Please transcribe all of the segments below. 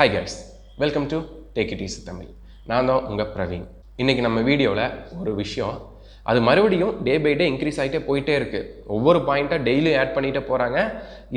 Hi guys welcome to take it easy Tamil. நான் தான் உங்கள் பிரவீன். இன்றைக்கி நம்ம வீடியோவில் ஒரு விஷயம் அது மறுபடியும் டே பை டே இன்க்ரீஸ் ஆகிட்டே போயிட்டே இருக்குது ஒவ்வொரு பாயிண்ட்டாக டெய்லியும் ஆட் பண்ணிகிட்டே போகிறாங்க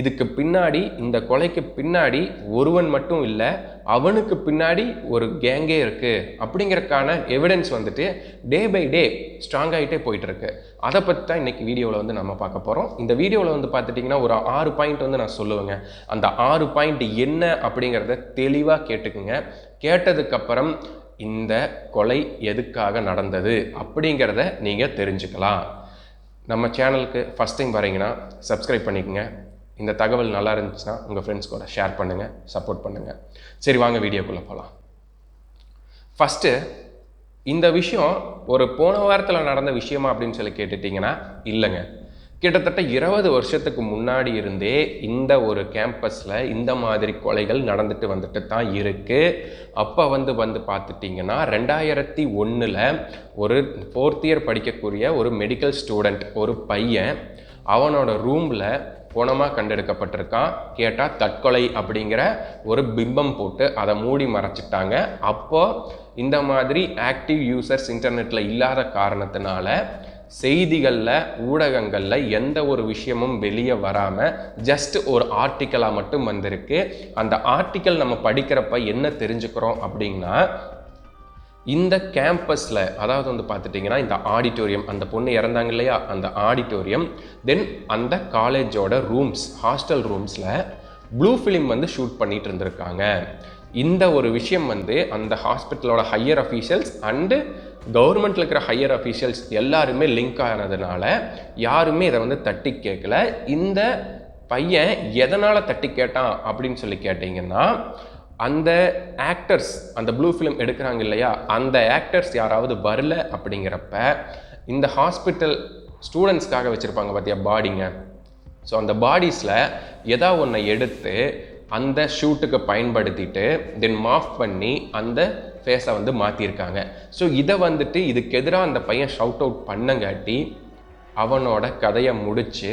இதுக்கு பின்னாடி இந்த கொலைக்கு பின்னாடி ஒருவன் மட்டும் இல்லை அவனுக்கு பின்னாடி ஒரு கேங்கே இருக்குது அப்படிங்கறக்கான எவிடன்ஸ் வந்துட்டு டே பை டே ஸ்ட்ராங் ஆகிட்டே போயிட்டுருக்கு அதை பற்றி தான் இன்றைக்கி வீடியோவில் வந்து நம்ம பார்க்க போகிறோம் இந்த வீடியோவில் வந்து பார்த்துட்டிங்கன்னா ஒரு ஆறு பாயிண்ட் வந்து நான் சொல்லுவேங்க. அந்த ஆறு பாயிண்ட் என்ன அப்படிங்கிறத தெளிவாக கேட்டுக்குங்க. கேட்டதுக்கப்புறம் இந்த கொலை எதுக்காக நடந்தது அப்படிங்கிறத நீங்கள் தெரிஞ்சுக்கலாம். நம்ம சேனலுக்கு ஃபஸ்ட் டைம் வரீங்கன்னா சப்ஸ்கிரைப் பண்ணிக்கோங்க. இந்த தகவல் நல்லா இருந்துச்சுன்னா உங்கள் ஃப்ரெண்ட்ஸ் கூட ஷேர் பண்ணுங்கள் சப்போர்ட் பண்ணுங்கள் சரி வாங்க வீடியோக்குள்ளே போகலாம் ஃபஸ்ட்டு இந்த விஷயம் ஒரு போன வாரத்தில் நடந்த விஷயமா அப்படின்னு சொல்லி கேட்டுட்டிங்கன்னா இல்லைங்க. கிட்டத்தட்ட இருபது வருஷத்துக்கு முன்னாடி இருந்தே இந்த ஒரு கேம்பஸில் இந்த மாதிரி கொலைகள் நடந்துட்டு வந்துட்டு தான் இருக்குது அப்போ வந்து வந்து பார்த்துட்டிங்கன்னா ரெண்டாயிரத்தி ஒன்றில் ஒரு ஃபோர்த் இயர் படிக்கக்கூடிய ஒரு மெடிக்கல் ஸ்டூடெண்ட் ஒரு பையன் அவனோட ரூமில் போனமாக கண்டெடுக்கப்பட்டிருக்கான். கேட்டால் தற்கொலை அப்படிங்கிற ஒரு பிம்பம் போட்டு அதை மூடி மறைச்சிட்டாங்க. அப்போது இந்த மாதிரி ஆக்டிவ் யூசர்ஸ் இன்டர்நெட்டில் இல்லாத காரணத்தினால செய்திகளில் ஊடகங்களில் எந்த ஒரு விஷயமும் வெளியே வராமல் ஜஸ்ட் ஒரு ஆர்டிக்கலாக மட்டும் வந்திருக்கு. அந்த ஆர்டிக்கல் நம்ம படிக்கிறப்ப என்ன தெரிஞ்சுக்கிறோம் அப்படின்னா இந்த கேம்பஸில் அதாவது வந்து பார்த்துட்டிங்கன்னா இந்த ஆடிட்டோரியம் அந்த பொண்ணு இறந்தாங்க இல்லையா? அந்த ஆடிட்டோரியம் தென் அந்த காலேஜோட ரூம்ஸ் ஹாஸ்டல் ரூம்ஸில் ப்ளூ ஃபிலிம் வந்து ஷூட் பண்ணிகிட்டு இருந்திருக்காங்க. இந்த ஒரு விஷயம் வந்து அந்த ஹாஸ்பிட்டலோட ஹையர் அஃபீஷியல்ஸ் அண்டு கவர்மெண்ட்டில் இருக்கிற ஹையர் அஃபீஷியல்ஸ் எல்லாருமே லிங்க் ஆனதுனால யாருமே இதை வந்து தட்டி கேட்கல. இந்த பையன் எதனால் தட்டி கேட்டான் அப்படின்னு சொல்லி கேட்டிங்கன்னா அந்த ஆக்டர்ஸ் அந்த ப்ளூ ஃபிலிம் எடுக்கிறாங்க இல்லையா அந்த ஆக்டர்ஸ் யாராவது வரல அப்படிங்கிறப்ப இந்த ஹாஸ்பிட்டல் ஸ்டூடெண்ட்ஸ்க்காக வச்சுருப்பாங்க பார்த்தியா பாடிங்க ஸோ அந்த பாடிஸில் எதா ஒன்றை எடுத்து அந்த ஷூட்டுக்கு பயன்படுத்திட்டு தென் மாஃப் பண்ணி அந்த ஃபேஸை வந்து மாற்றிருக்காங்க ஸோ இதை வந்துட்டு இதுக்கு எதிராக அந்த பையன் ஷவுட் அவுட் பண்ணங்காட்டி அவனோட கதையை முடித்து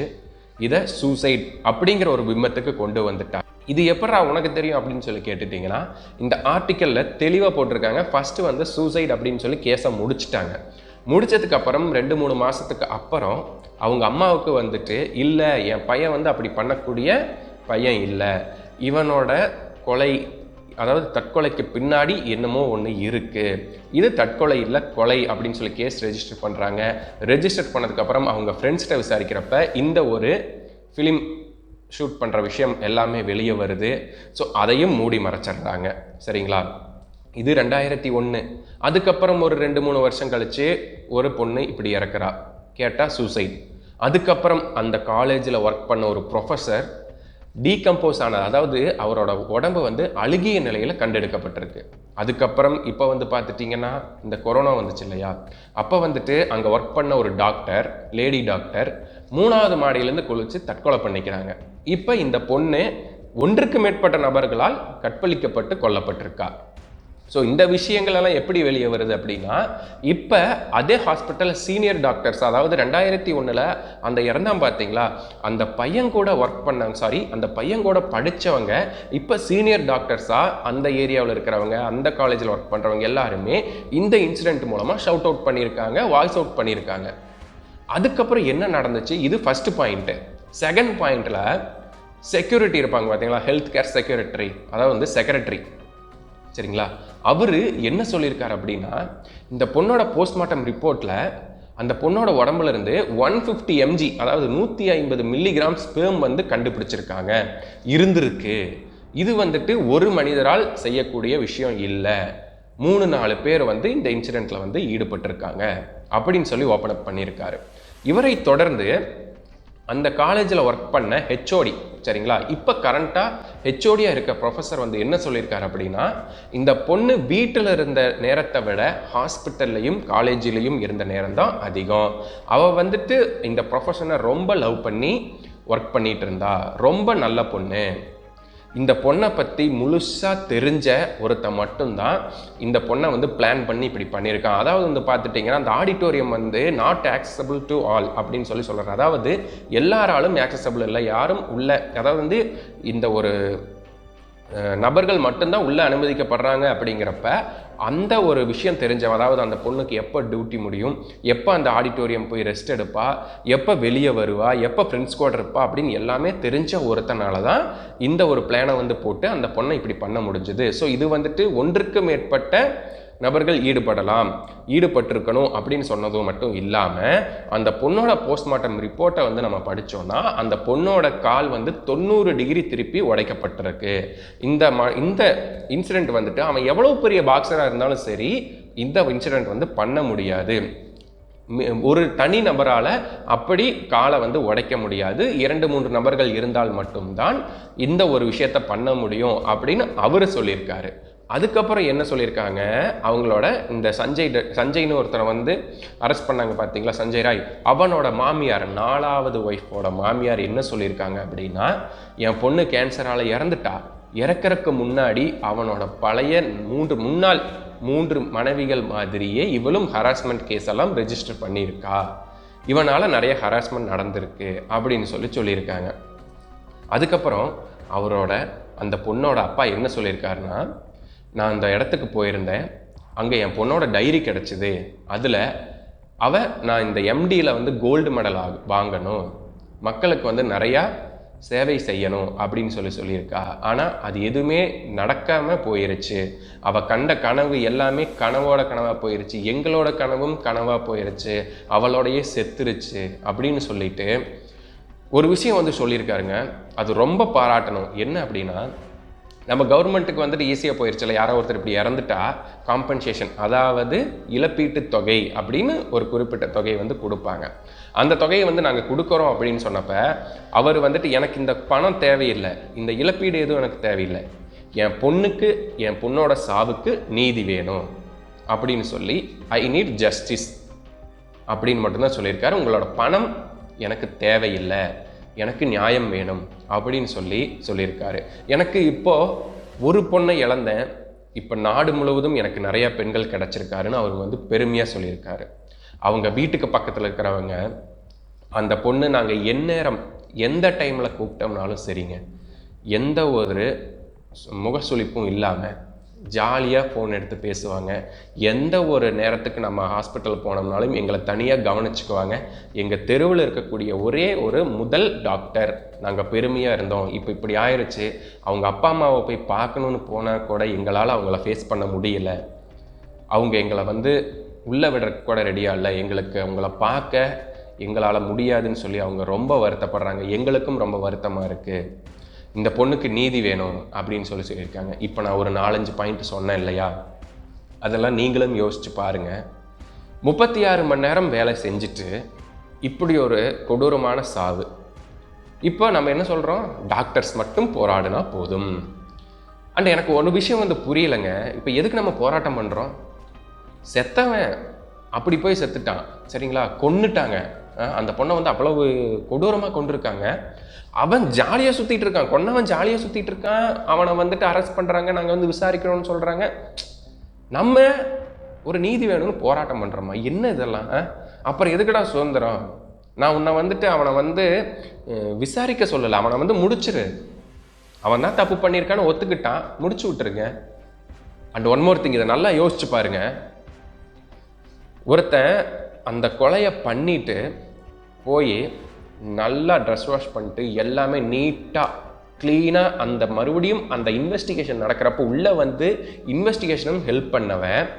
இதை சூசைட் அப்படிங்கிற ஒரு பிம்பத்துக்கு கொண்டு வந்துட்டான். இது எப்படா உனக்கு தெரியும் அப்படின்னு சொல்லி கேட்டுட்டிங்கன்னா இந்த ஆர்டிக்கலில் தெளிவாக போட்டிருக்காங்க. ஃபஸ்ட்டு வந்து சூசைட் அப்படின்னு சொல்லி கேஸை முடிச்சிட்டாங்க. முடித்ததுக்கு அப்புறம் ரெண்டு மூணு மாதத்துக்கு அப்புறம் அவங்க அம்மாவுக்கு வந்துட்டு இல்லை என் பையன் வந்து அப்படி பண்ணக்கூடிய பையன் இல்லை. இவனோட கொலை அதாவது தற்கொலைக்கு பின்னாடி என்னமோ ஒன்று இருக்குது இது தற்கொலை இல்லை கொலை அப்படின்னு சொல்லி கேஸ் ரெஜிஸ்டர் பண்ணுறாங்க ரெஜிஸ்டர் பண்ணதுக்கப்புறம் அவங்க ஃப்ரெண்ட்ஸ்கிட்ட விசாரிக்கிறப்ப இந்த ஒரு ஃபிலிம் ஷூட் பண்ணுற விஷயம் எல்லாமே வெளியே வருது. ஸோ அதையும் மூடி மறைச்சிடுறாங்க. சரிங்களா? இது ரெண்டாயிரத்தி ஒன்று அதுக்கப்புறம் ஒரு ரெண்டு மூணு வருஷம் கழித்து ஒரு பொண்ணு இப்படி இறக்குறா. கேட்டால் சூசைட் அதுக்கப்புறம் அந்த காலேஜில் ஒர்க் பண்ண ஒரு ப்ரொஃபஸர் டீகம்போஸ் ஆனது. அதாவது அவரோட உடம்பு வந்து அழுகிய நிலையில் கண்டெடுக்கப்பட்டிருக்கு. அதுக்கப்புறம் இப்போ வந்து பார்த்துட்டிங்கன்னா இந்த கொரோனா வந்துச்சு இல்லையா? அப்போ வந்துட்டு அங்கே ஒர்க் பண்ண ஒரு டாக்டர் லேடி டாக்டர் மூணாவது மாடியிலேருந்து குளித்து தற்கொலை பண்ணிக்கிறாங்க. இப்போ இந்த பொண்ணு ஒன்றுக்கு மேற்பட்ட நபர்களால் கற்பழிக்கப்பட்டு கொல்லப்பட்டிருக்கா. ஸோ இந்த விஷயங்கள் எல்லாம் எப்படி வெளியே வருது அப்படின்னா இப்போ அதே ஹாஸ்பிட்டல் சீனியர் டாக்டர்ஸ் அதாவது ரெண்டாயிரத்தி ஒன்றில் அந்த இறந்தாம் பார்த்தீங்களா? அந்த பையன் கூட ஒர்க் பண்ணாங்க சாரி அந்த பையன் கூட படித்தவங்க இப்போ சீனியர் டாக்டர்ஸாக அந்த ஏரியாவில் இருக்கிறவங்க அந்த காலேஜில் ஒர்க் பண்ணுறவங்க எல்லாருமே இந்த இன்சிடெண்ட் மூலமாக ஷவுட் அவுட் பண்ணியிருக்காங்க வாய்ஸ் அவுட் பண்ணியிருக்காங்க. அதுக்கப்புறம் என்ன நடந்துச்சு? இது ஃபஸ்ட்டு பாயிண்ட்டு செகண்ட் பாயிண்டில் செக்யூரிட்டி இருப்பாங்க பார்த்தீங்களா? ஹெல்த் கேர் செக்யூரிட்டரி அதாவது வந்து செக்ரட்டரி சரிங்களா? அவர் என்ன சொல்லியிருக்காரு அப்படின்னா இந்த பொண்ணோட போஸ்ட்மார்ட்டம் ரிப்போர்ட்டில் அந்த பொண்ணோட உடம்புல இருந்து ஒன் ஃபிஃப்டி எம்ஜி அதாவது நூற்றி ஐம்பது மில்லிகிராம் ஸ்பேம் வந்து கண்டுபிடிச்சிருக்காங்க. இருந்திருக்கு. இது வந்துட்டு ஒரு மனிதரால் செய்யக்கூடிய விஷயம் இல்லை. மூணு நாலு பேர் வந்து இந்த இன்சிடெண்ட்டில் வந்து ஈடுபட்டிருக்காங்க அப்படின்னு சொல்லி ஓப்பன் அப் பண்ணியிருக்காரு. இவரை தொடர்ந்து அந்த காலேஜில் ஒர்க் பண்ண ஹெச்ஓடி சரிங்களா? இப்போ கரண்ட்டாக ஹெச்ஓடியாக இருக்க ப்ரொஃபஸர் வந்து என்ன சொல்லியிருக்காரு அப்படின்னா இந்த பொண்ணு வீட்டில் இருந்த நேரத்தை விட ஹாஸ்பிட்டல்லையும் காலேஜிலையும் இருந்த நேரம் தான் அதிகம். அவள் வந்துட்டு இந்த ப்ரொஃபஷனை ரொம்ப லவ் பண்ணி ஒர்க் பண்ணிகிட்டு இருந்தா. ரொம்ப நல்ல பொண்ணு. இந்த பொண்ணை பற்றி முழுசாக தெரிஞ்ச ஒருத்த மட்டும்தான் இந்த பொண்ணை வந்து பிளான் பண்ணி இப்படி பண்ணியிருக்கான். அதாவது வந்து பார்த்துட்டிங்கன்னா அந்த ஆடிட்டோரியம் வந்து நாட் ஆக்சசபிள் டு ஆல் அப்படின்னு சொல்லி சொல்கிறார் அதாவது எல்லாராலும் ஆக்சசபிள் இல்லை யாரும் உள்ள அதாவது வந்து இந்த ஒரு நபர்கள் மட்டும்தான் உள்ளே அனுமதிக்கப்படுறாங்க அப்படிங்கிறப்ப அந்த ஒரு விஷயம் தெரிஞ்சவன் அதாவது அந்த பொண்ணுக்கு எப்போ டியூட்டி முடியும் எப்போ அந்த ஆடிட்டோரியம் போய் ரெஸ்ட் எடுப்பா எப்போ வெளியே வருவா எப்போ ஃப்ரெண்ட்ஸ் கூட இருப்பா அப்படின்னு எல்லாமே தெரிஞ்ச ஒருத்தனால தான் இந்த ஒரு பிளானை வந்து போட்டு அந்த பொண்ணை இப்படி பண்ண முடிஞ்சுது. ஸோ இது வந்துட்டு ஒன்றுக்கு மேற்பட்ட நபர்கள் ஈடுபடலாம். ஈடுபட்டிருக்கணும் அப்படின்னு சொன்னதும் மட்டும் இல்லாமல் அந்த பொண்ணோட போஸ்ட்மார்ட்டம் ரிப்போர்ட்டை வந்து நம்ம படித்தோம்னா அந்த பொண்ணோட கால் வந்து தொண்ணூறு டிகிரி திருப்பி உடைக்கப்பட்டிருக்கு. இந்த ம இந்த இன்சிடெண்ட் வந்துட்டு அவன் எவ்வளோ பெரிய பாக்ஸராக இருந்தாலும் சரி இந்த இன்சிடெண்ட் வந்து பண்ண முடியாது. ஒரு தனி நபரால் அப்படி காலை வந்து உடைக்க முடியாது. இரண்டு மூன்று நபர்கள் இருந்தால் மட்டும்தான் இந்த ஒரு விஷயத்தை பண்ண முடியும் அப்படின்னு அவர் சொல்லியிருக்காரு. அதுக்கப்புறம் என்ன சொல்லியிருக்காங்க? அவங்களோட இந்த சஞ்சய் சஞ்சய்னு ஒருத்தனை வந்து அரெஸ்ட் பண்ணாங்க பார்த்தீங்களா சஞ்சய் ராய். அவனோட மாமியார் நாலாவது ஒய்ஃபோட மாமியார் என்ன சொல்லியிருக்காங்க அப்படின்னா என் பொண்ணு கேன்சரால் இறந்துட்டா. இறக்கறக்கு முன்னாடி அவனோட பழைய மூன்று முன்னாள் மூன்று மனைவிகள் மாதிரியே இவளும் ஹராஸ்மெண்ட் கேஸ் எல்லாம் ரெஜிஸ்டர் பண்ணியிருக்கா. இவனால் நிறைய ஹராஸ்மெண்ட் நடந்திருக்கு அப்படின்னு சொல்லி சொல்லியிருக்காங்க. அதுக்கப்புறம் அவரோட அந்த பொண்ணோட அப்பா என்ன சொல்லியிருக்காருன்னா நான் அந்த இடத்துக்கு போயிருந்தேன். அங்கே என் பொண்ணோட டைரி கிடச்சிது. அதில் அவ நான் இந்த எம்டியில் வந்து கோல்டு மெடல் வாங்கணும். மக்களுக்கு வந்து நிறையா சேவை செய்யணும் அப்படின்னு சொல்லி சொல்லியிருக்கா. ஆனால் அது எதுவுமே நடக்காமல் போயிருச்சு. அவள் கண்ட கனவு எல்லாமே கனவோட கனவாக போயிருச்சு. எங்களோட கனவும் கனவாக போயிருச்சு. அவளோடையே செத்துருச்சு அப்படின்னு சொல்லிட்டு ஒரு விஷயம் வந்து சொல்லியிருக்காருங்க. அது ரொம்ப பாராட்டணும். என்ன அப்படின்னா நம்ம கவர்மெண்ட்டுக்கு வந்துட்டு ஈஸியாக போயிருச்சுல யாரோ ஒருத்தர் இப்படி இறந்துட்டா காம்பன்சேஷன் அதாவது இழப்பீட்டு தொகை அப்படின்னு ஒரு குறிப்பிட்ட தொகை வந்து கொடுப்பாங்க. அந்த தொகையை வந்து நாங்கள் கொடுக்குறோம் அப்படின்னு சொன்னப்ப அவர் வந்துட்டு எனக்கு இந்த பணம் தேவையில்லை இந்த இழப்பீடு எதுவும் எனக்கு தேவையில்லை என் பொண்ணுக்கு என் பொண்ணோட சாவுக்கு நீதி வேணும் அப்படின்னு சொல்லி ஐ நீட் ஜஸ்டிஸ் அப்படின்னு மட்டும்தான் சொல்லியிருக்காரு. உங்களோட பணம் எனக்கு தேவையில்லை. எனக்கு நியாயம் வேணும் அப்படின்னு சொல்லி சொல்லியிருக்காரு. எனக்கு இப்போது ஒரு பொண்ணை இழந்தேன். இப்போ நாடு முழுவதும் எனக்கு நிறையா பெண்கள் கிடச்சிருக்காருன்னு அவர் வந்து பெருமையாக சொல்லியிருக்காரு. அவங்க வீட்டுக்கு பக்கத்தில் இருக்கிறவங்க அந்த பொண்ணு நாங்கள் எந்நேரம் எந்த டைமில் கூப்பிட்டோம்னாலும் சரிங்க. எந்த ஒரு முகசுளிப்பும் இல்லாமல் ஜாலியாக ஃபோன் எடுத்து பேசுவாங்க. எந்த ஒரு நேரத்துக்கு நம்ம ஹாஸ்பிட்டல் போனோம்னாலும் எங்களை தனியாக கவனிச்சுக்குவாங்க. எங்கள் தெருவில் இருக்கக்கூடிய ஒரே ஒரு முதல் டாக்டர் நாங்கள் பெருமையாக இருந்தோம். இப்போ இப்படி ஆயிடுச்சு அவங்க அப்பா அம்மாவை போய் பார்க்கணுன்னு போனால் கூட எங்களால் அவங்கள ஃபேஸ் பண்ண முடியல. அவங்க எங்களை வந்து உள்ளே விடுற கூட ரெடியாக இல்லை. எங்களுக்கு அவங்கள பார்க்க எங்களால் முடியாதுன்னு சொல்லி அவங்க ரொம்ப வருத்தப்படுறாங்க. எங்களுக்கும் ரொம்ப வருத்தமாக இருக்குது இந்த பொண்ணுக்கு நீதி வேணும் அப்படின்னு சொல்லி சொல்லியிருக்காங்க. இப்போ நான் ஒரு நாலஞ்சு பாயிண்ட் சொன்னேன் இல்லையா? அதெல்லாம் நீங்களும் யோசிச்சு பாருங்கள் முப்பத்தி ஆறு மணி நேரம் வேலை செஞ்சுட்டு இப்படி ஒரு கொடூரமான சாவு. இப்போ நம்ம என்ன சொல்கிறோம் டாக்டர்ஸ் மட்டும் போராடினா போதும். அண்ட் எனக்கு ஒரு விஷயம் வந்து புரியலைங்க. இப்போ எதுக்கு நம்ம போராட்டம் பண்ணுறோம் செத்தவன் அப்படி போய் செத்துட்டான். சரிங்களா? கொன்னுட்டாங்க. அந்த பொண்ணை வந்து அவ்வளவு கொடூரமாக கொண்டிருக்காங்க அவன் ஜாலியாக சுற்றிட்டு இருக்கான். கொன்னவன் ஜாலியாக சுற்றிட்டு இருக்கான். அவனை வந்துட்டு அரெஸ்ட் பண்ணுறாங்க நாங்கள் வந்து விசாரிக்கிறோம்னு சொல்கிறாங்க நம்ம ஒரு நீதி வேணும்னு போராட்டம் பண்ணுறோமா என்ன இதெல்லாம்? அப்புறம் எதுக்குடா சுதந்திரம்? நான் உன்னை வந்துட்டு அவனை வந்து விசாரிக்க சொல்லலை. அவனை வந்து முடிச்சிரு. அவன் தான் தப்பு பண்ணியிருக்கான்னு ஒத்துக்கிட்டான். முடிச்சு விட்டுருங்க. அண்ட் ஒன் மோர் திங் இதை நல்லா யோசிச்சு பாருங்க. ஒருத்தன் அந்த கொலையை பண்ணிட்டு போய் நல்லா ட்ரெஸ் வாஷ் பண்ணிட்டு எல்லாமே நீட்டாக க்ளீனாக அந்த மறுபடியும் அந்த இன்வெஸ்டிகேஷன் நடக்கிறப்போ உள்ளே வந்து இன்வெஸ்டிகேஷனும் ஹெல்ப் பண்ணவன்.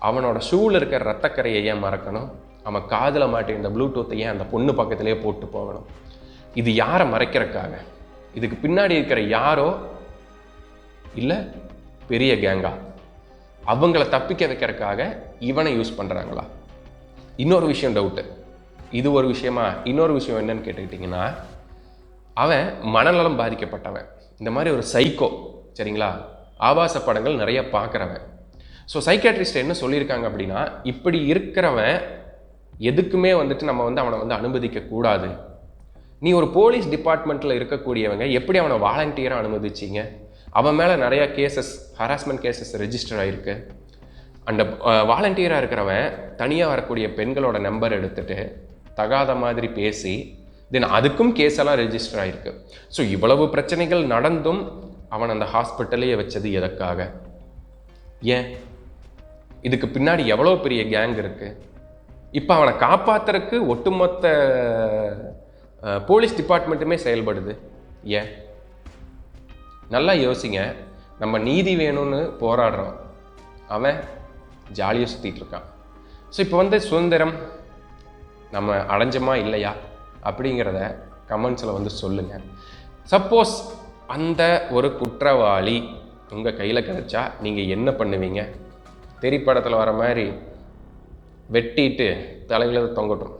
அவனோட ஷூவில் இருக்கிற ரத்தக்கரையை ஏன் மறக்கணும்? அவன் காதில் மாட்டிருந்த ப்ளூடூத்தை ஏன் அந்த பொண்ணு பக்கத்துலேயே போட்டு போகணும்? இது யாரை மறைக்கிறக்காக இதுக்கு பின்னாடி இருக்கிற யாரோ? இல்லை பெரிய கேங்கா அவங்கள தப்பிக்க வைக்கிறதுக்காக இவனை யூஸ் பண்ணுறாங்களா இன்னொரு விஷயம் டவுட்டு இது ஒரு விஷயமா? இன்னொரு விஷயம் என்னன்னு கேட்டுக்கிட்டிங்கன்னா அவன் மனநலம் பாதிக்கப்பட்டவன். இந்த மாதிரி ஒரு சைக்கோ சரிங்களா? ஆபாச படங்கள் நிறைய பார்க்குறவன். ஸோ சைக்காட்ரிஸ்ட் என்ன சொல்லியிருக்காங்க அப்படின்னா இப்படி இருக்கிறவன் எதுக்குமே வந்துட்டு நம்ம வந்து அவனை வந்து அனுமதிக்க கூடாது. நீ ஒரு போலீஸ் டிபார்ட்மெண்ட்டில் இருக்கக்கூடியவங்க எப்படி அவனை வாலண்டியராக அனுமதிச்சீங்க? அவன் மேலே நிறையா கேசஸ் ஹராஸ்மெண்ட் கேசஸ் ரெஜிஸ்டர் ஆகிருக்கு அந்த வாலண்டியராக இருக்கிறவன் தனியாக வரக்கூடிய பெண்களோட நம்பர் எடுத்துட்டு தகாத மாதிரி பேசி தென் அதுக்கும் கேஸ் எல்லாம் ரெஜிஸ்டர் ஆகிருக்கு ஸோ இவ்வளவு பிரச்சனைகள் நடந்தும் அவன் அந்த ஹாஸ்பிட்டலையே வச்சது எதற்காக? ஏன்? இதுக்கு பின்னாடி எவ்வளோ பெரிய கேங் இருக்குது இப்போ அவனை காப்பாத்துறதுக்கு ஒட்டுமொத்த போலீஸ் டிபார்ட்மெண்ட்டுமே செயல்படுது. ஏன்? நல்லா யோசிங்க. நம்ம நீதி வேணும்னு போராடுறோம். அவன் ஜாலியாக சுற்றிட்டு இருக்கான் ஸோ இப்போ வந்து சுதந்திரம் நம்ம அடைஞ்சோமா இல்லையா அப்படிங்கிறத கமெண்ட்ஸில் வந்து சொல்லுங்கள் சப்போஸ் அந்த ஒரு குற்றவாளி உங்கள் கையில் கிடச்சா நீங்கள் என்ன பண்ணுவீங்க? திரைப்படத்தில் வர மாதிரி வெட்டிட்டு தலையில் தொங்கட்டும்.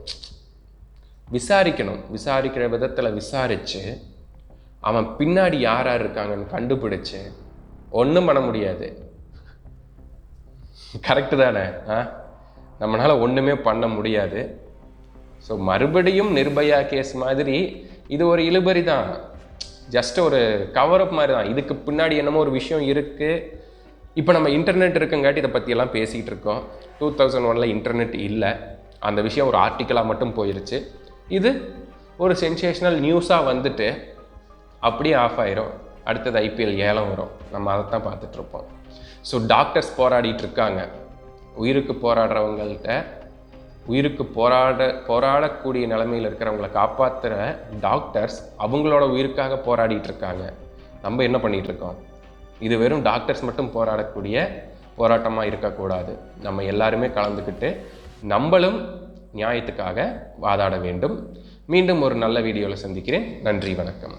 விசாரிக்கணும். விசாரிக்கிற விதத்தில் விசாரித்து அவன் பின்னாடி யார் யார் இருக்காங்கன்னு கண்டுபிடிச்சு ஒன்றும் பண்ண முடியாது. கரெக்டு தானே? ஆ? நம்மளால் ஒன்றுமே பண்ண முடியாது. ஸோ மறுபடியும் நிர்பயா கேஸ் மாதிரி இது ஒரு இழுபறி தான். ஜஸ்ட் ஒரு கவரப் மாதிரி தான். இதுக்கு பின்னாடி என்னமோ ஒரு விஷயம் இருக்குது இப்போ நம்ம இன்டர்நெட் இருக்குங்காட்டி இதை பற்றியெல்லாம் பேசிகிட்டு இருக்கோம். டூ தௌசண்ட் ஒனில் இன்டர்நெட் இல்லை. அந்த விஷயம் ஒரு ஆர்டிக்கலாக மட்டும் போயிடுச்சு இது ஒரு சென்சேஷனல் நியூஸாக வந்துட்டு அப்படியே ஆஃப் ஆயிரும். அடுத்தது ஐபிஎல் ஏலம் வரும். நம்ம அதை தான் பார்த்துட்ருப்போம் ஸோ டாக்டர்ஸ் போராடிட்டு இருக்காங்க உயிருக்கு போராடுறவங்கள்ட்ட உயிருக்கு போராட போராடக்கூடிய நிலைமையில் இருக்கிறவங்கள காப்பாற்றுற டாக்டர்ஸ் அவங்களோட உயிருக்காக போராடிட்டு இருக்காங்க நம்ம என்ன பண்ணிகிட்டு இருக்கோம் இது வெறும் டாக்டர்ஸ் மட்டும் போராடக்கூடிய போராட்டமாக இருக்கக்கூடாது. நம்ம எல்லாருமே கலந்துக்கிட்டு நம்மளும் நியாயத்துக்காக வாதாட வேண்டும். மீண்டும் ஒரு நல்ல வீடியோவில் சந்திக்கிறேன். நன்றி வணக்கம்.